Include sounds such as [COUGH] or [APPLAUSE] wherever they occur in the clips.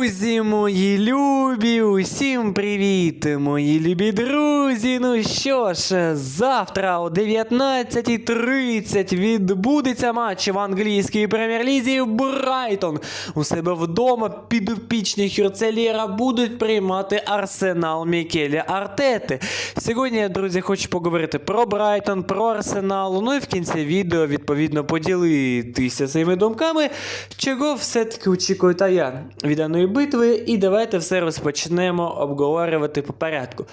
Друзі мої любі, усім привіт, мої любі друзі. Ну що ж, завтра о 19.30 відбудеться матч в англійській прем'єр-лізі Брайтон. У себе вдома підопічні Хюрцелєра будуть приймати арсенал Мікеля Артети. Сьогодні, я, друзі, хочу поговорити про Брайтон, про арсенал. Ну і в кінці відео відповідно поділитися своїми думками, чого все-таки очікую та я від даної битви. І давайте все розпочнемо обговорювати по порядку.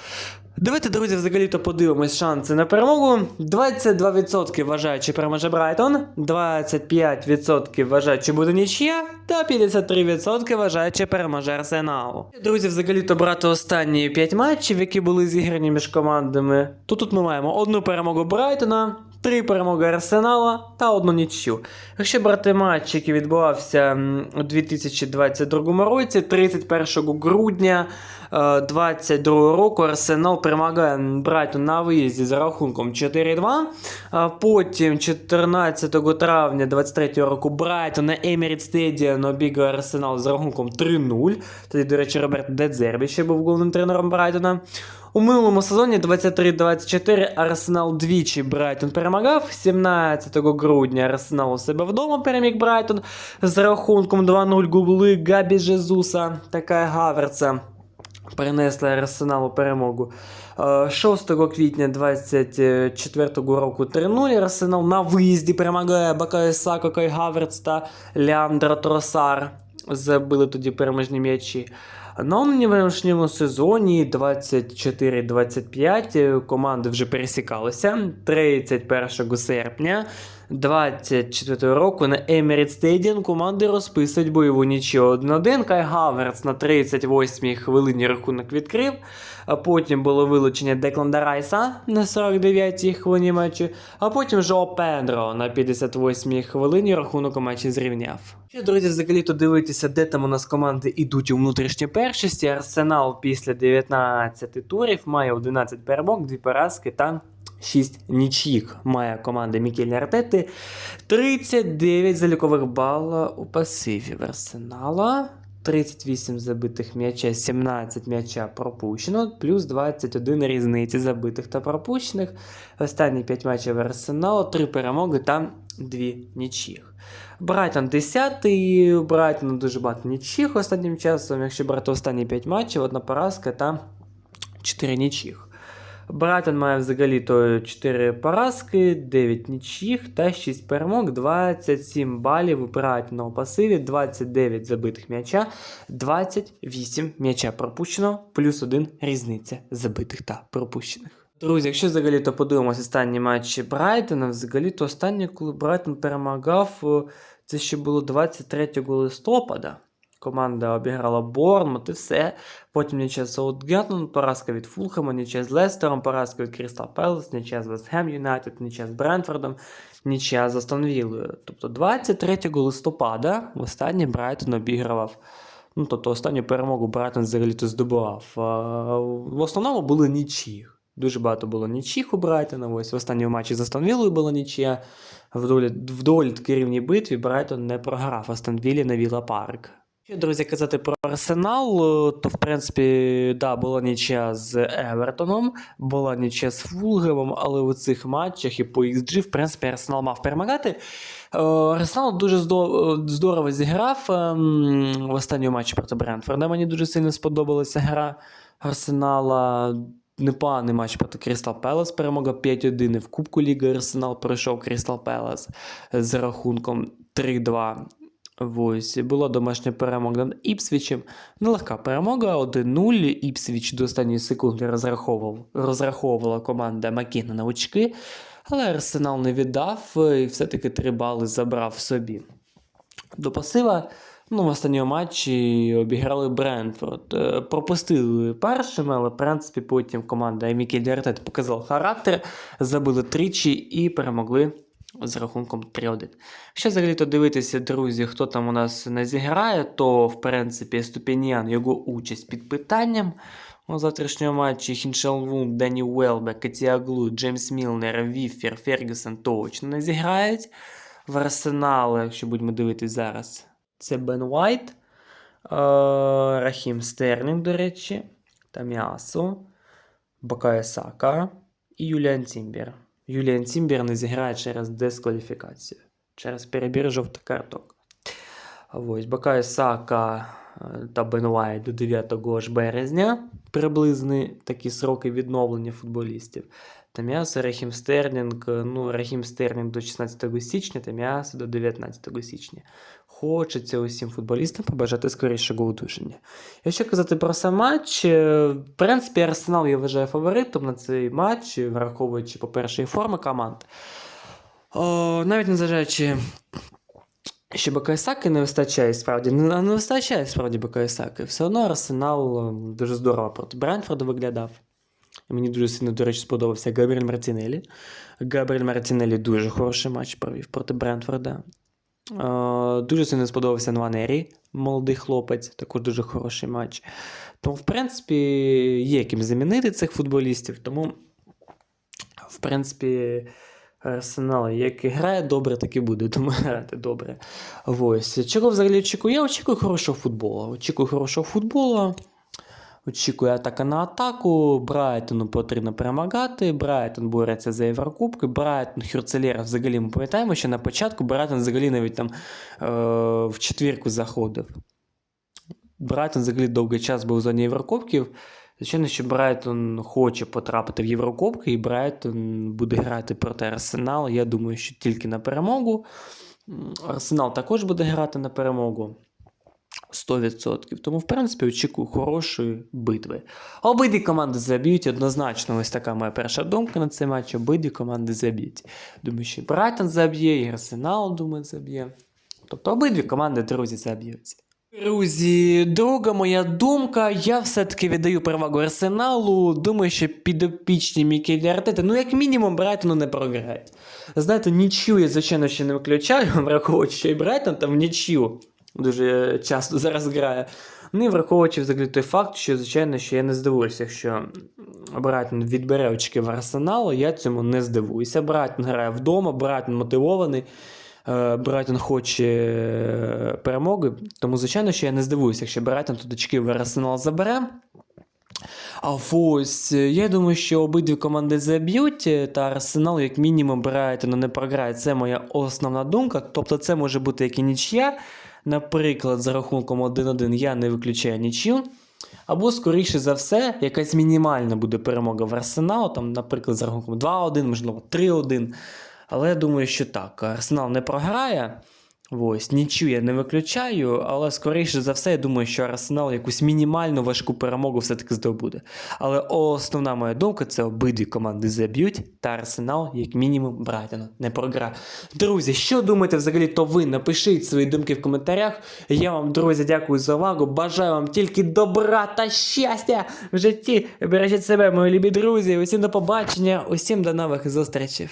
Давайте, друзі, взагалі-то подивимось шанси на перемогу. 22% вважають, що переможе Брайтон, 25% вважають, що буде нічия, та 53% вважають, що переможе Арсенал. Друзі, взагалі-то брати останні 5 матчів, які були зіграні між командами, то тут ми маємо одну перемогу Брайтона, три перемоги Арсенала та одну нічю. Якщо брати матч, який відбувався у 2022 році, 31 грудня е, 22 року Арсенал перемагає Брайтон на виїзді за рахунком 4-2. А Потім 14 травня 23 року Брайтон на Emirates Stadium обігає Арсенал з рахунком 3-0. Тоді, до речі, Роберт Дедзербі ще був головним тренером Брайтона. У минулому сезоні 23-24 Арсенал двічі Брайтон перемагав. 17 грудня Арсенал у себе вдома переміг Брайтон з рахунком 2-0 губли Габі Жезуса та Кая Гаверца. Принесли Арсеналу перемогу. Е, 6 квітня 24 року 3-0 Арсенал на виїзді перемагає Бакаю Сако, Кай Гаверц та Леандро Тросар. Забили тоді переможні м'ячі. На нинішньому сезоні 24-25 команди вже пересікалися. 31 серпня 24 року на Emirates Stadium команди розписують бойову нічого 1-1. Кай Хаверц на 38-й хвилині рахунок відкрив. А потім було вилучення Декланда Райса на 49-й хвилині матчу. А потім Жо Педро на 58-й хвилині рахунок у матчі зрівняв. Ще, друзі, взагалі то дивитися, де там у нас команди йдуть у внутрішній першості. Арсенал після 19 турів має 11 перемог, 2 поразки та 6 нічїх має команда Мікелі Артети. 39 залікових бала у пасиві в Арсенала. 38 забитих м'яча, 17 м'яча пропущено, плюс 21 різниці забитих та пропущених. Останні 5 матчів Арсеналу, 3 перемоги та 2 нічіх. Брайтон 10-й, у Брайтона дуже багато нічих останнім часом. Якщо брати останні 5 матчів, одна поразка та 4 нічих. Брайтон має взагалі то 4 поразки, 9 нічих та 6 перемог, 27 балів у Брайтона у пасиві, 29 забитих м'яча, 28 м'яча пропущено, плюс 1 різниця забитих та пропущених. Друзі, якщо взагалі то подивимося останні матчі Брайтона, взагалі то останнє, коли Брайтон перемагав, це ще було 23 листопада. Команда обіграла Борнмут і все. Потім нічия з Саутгемптон, поразка від Фулхема, нічия з Лестером, поразка від Крістал Пелес, нічия з Вестхем Юнайтед, нічия з Брентфордом, нічия з Астанвілою. Тобто 23 листопада останній Брайтон обіграв. Ну, тобто останню перемогу Брайтон взагалі-то здобував. В основному були нічі. Дуже багато було нічих у Брайтона. Ось в останньому матчі з Астон Віллою була нічия. В доволі, в рівній битві Брайтон не програв Астон Віллі на Вілла Парк. Якщо, друзі, казати про Арсенал, е, то в принципі, да, була нічия з Евертоном, була нічия з Фулгемом, але у цих матчах і по XG, в принципі, Арсенал мав перемагати. Е, Арсенал дуже е, здорово зіграв ем, в останньому матчі проти Брентфорда. Мені дуже сильно сподобалася гра Арсенала. Непоганий матч проти Крістал Пелес. Перемога 5-1 в Кубку Ліги Арсенал пройшов Крістал Пелес з рахунком 3-2. Ось, була домашня перемога над Іпсвічем. Нелегка перемога 1-0. Іпсвіч до останньої секунди розраховував, розраховувала команда Макіна на очки, але Арсенал не віддав і все-таки три бали забрав собі. До пасива, ну, в останньому матчі обіграли Брентфорд. Е, Пропустили першими, але в принципі потім команда Мікель Артет показала характер, забили тричі і перемогли з рахунком 3-1. Якщо взагалі то дивитися, друзі, хто там у нас не зіграє, то в принципі Ступініан його участь під питанням. У завтрашньому матчі Хіншелвун, Дені Уелбек, Катіаглу, Джеймс Мілнер, Віфер, Фергюсон точно не зіграють. В Арсенал, якщо будемо дивитись зараз, це Бен Уайт. Рахім Стерлінг, до речі, Таміасу, Бакая Сака і Юліан Тімбір. Юліан Цімбір не зіграє через дискваліфікацію, через перебір жовтих карток. Ось Бакай Сака е, та Бенуай до 9 ж березня приблизні такі сроки відновлення футболістів. Та м'ясо Рахім Стерлінг, е, ну, Рахім Стерлінг до 16 січня, та м'ясо до 19 січня. Хочеться усім футболістам побажати скорішого одужання. Якщо казати про сам матч, е, в принципі, Арсенал я вважаю фаворитом на цей матч, враховуючи, по-перше, форми команд. О, навіть незважаючи, що Бакайсаки не вистачає справді, не, не вистачає справді Бакайсаки. Все одно Арсенал е, дуже здорово проти Брентфорда виглядав. Мені дуже сильно, до речі, сподобався Габріель Мартінелі. Габріель Мартінелі дуже хороший матч провів проти Брентфорда. Е, Дуже сильно сподобався Нуанері, молодий хлопець, також дуже хороший матч. Тому, в принципі, є ким замінити цих футболістів. Тому, в принципі, Арсенал, як і грає добре, так і буде, тому [LAUGHS] грати добре. Ось. Чого взагалі очікую? Я очікую хорошого футболу. Очікую хорошого футболу. Очікую атака на атаку. Брайтону потрібно перемагати. Брайтон бореться за Єврокубки. Брайтон Хюрцелєра взагалі ми пам'ятаємо, що на початку Брайтон взагалі навіть там е, в четвірку заходив. Брайтон взагалі довгий час був в зоні Єврокубків. Звичайно, що Брайтон хоче потрапити в Єврокубки, і Брайтон буде грати проти Арсеналу. Я думаю, що тільки на перемогу. Арсенал також буде грати на перемогу. 100%. Тому, в принципі, очікую хорошої битви. Обидві команди заб'ють однозначно. Ось така моя перша думка на цей матч. Обидві команди заб'ють. Думаю, що і Брайтон заб'є, і Арсенал, думаю, заб'є. Тобто обидві команди, друзі, заб'ються. Друзі, друга моя думка, я все-таки віддаю перевагу Арсеналу. Думаю, що підопічні Мікелі Артети, ну як мінімум, Брайтону не програють. Знаєте, нічю я, звичайно, ще не виключаю, [LAUGHS] враховуючи, що і Брайтон там нічю дуже часто [LAUGHS] зараз грає. Ну і враховуючи взагалі той факт, що, звичайно, що я не здивуюся, якщо Брайтон відбере очки в Арсеналу, я цьому не здивуюся. Брайтон грає вдома, Брайтон мотивований. Е, Брайтон хоче е, перемоги, тому, звичайно, що я не здивуюся, якщо Брайтон тут очки в Арсенал забере. А ось е, я думаю, що обидві команди заб'ють, та Арсенал, як мінімум, Брайтону не програє. Це моя основна думка. Тобто, це може бути як і нічия. Наприклад, за рахунком 1-1 я не виключаю нічим. Або, скоріше за все, якась мінімальна буде перемога в Арсенал, там, наприклад, за рахунком 2-1, можливо, 3-1. Але я думаю, що так. Арсенал не програє. Ось, нічю я не виключаю, але скоріше за все, я думаю, що Арсенал якусь мінімальну важку перемогу все-таки здобуде. Але основна моя думка це обидві команди заб'ють, та Арсенал, як мінімум, Брайтону не програє. Друзі, що думаєте взагалі, то ви напишіть свої думки в коментарях. Я вам, друзі, дякую за увагу. Бажаю вам тільки добра та щастя в житті. Бережіть себе, мої любі друзі. Усім до побачення, усім до нових зустрічей.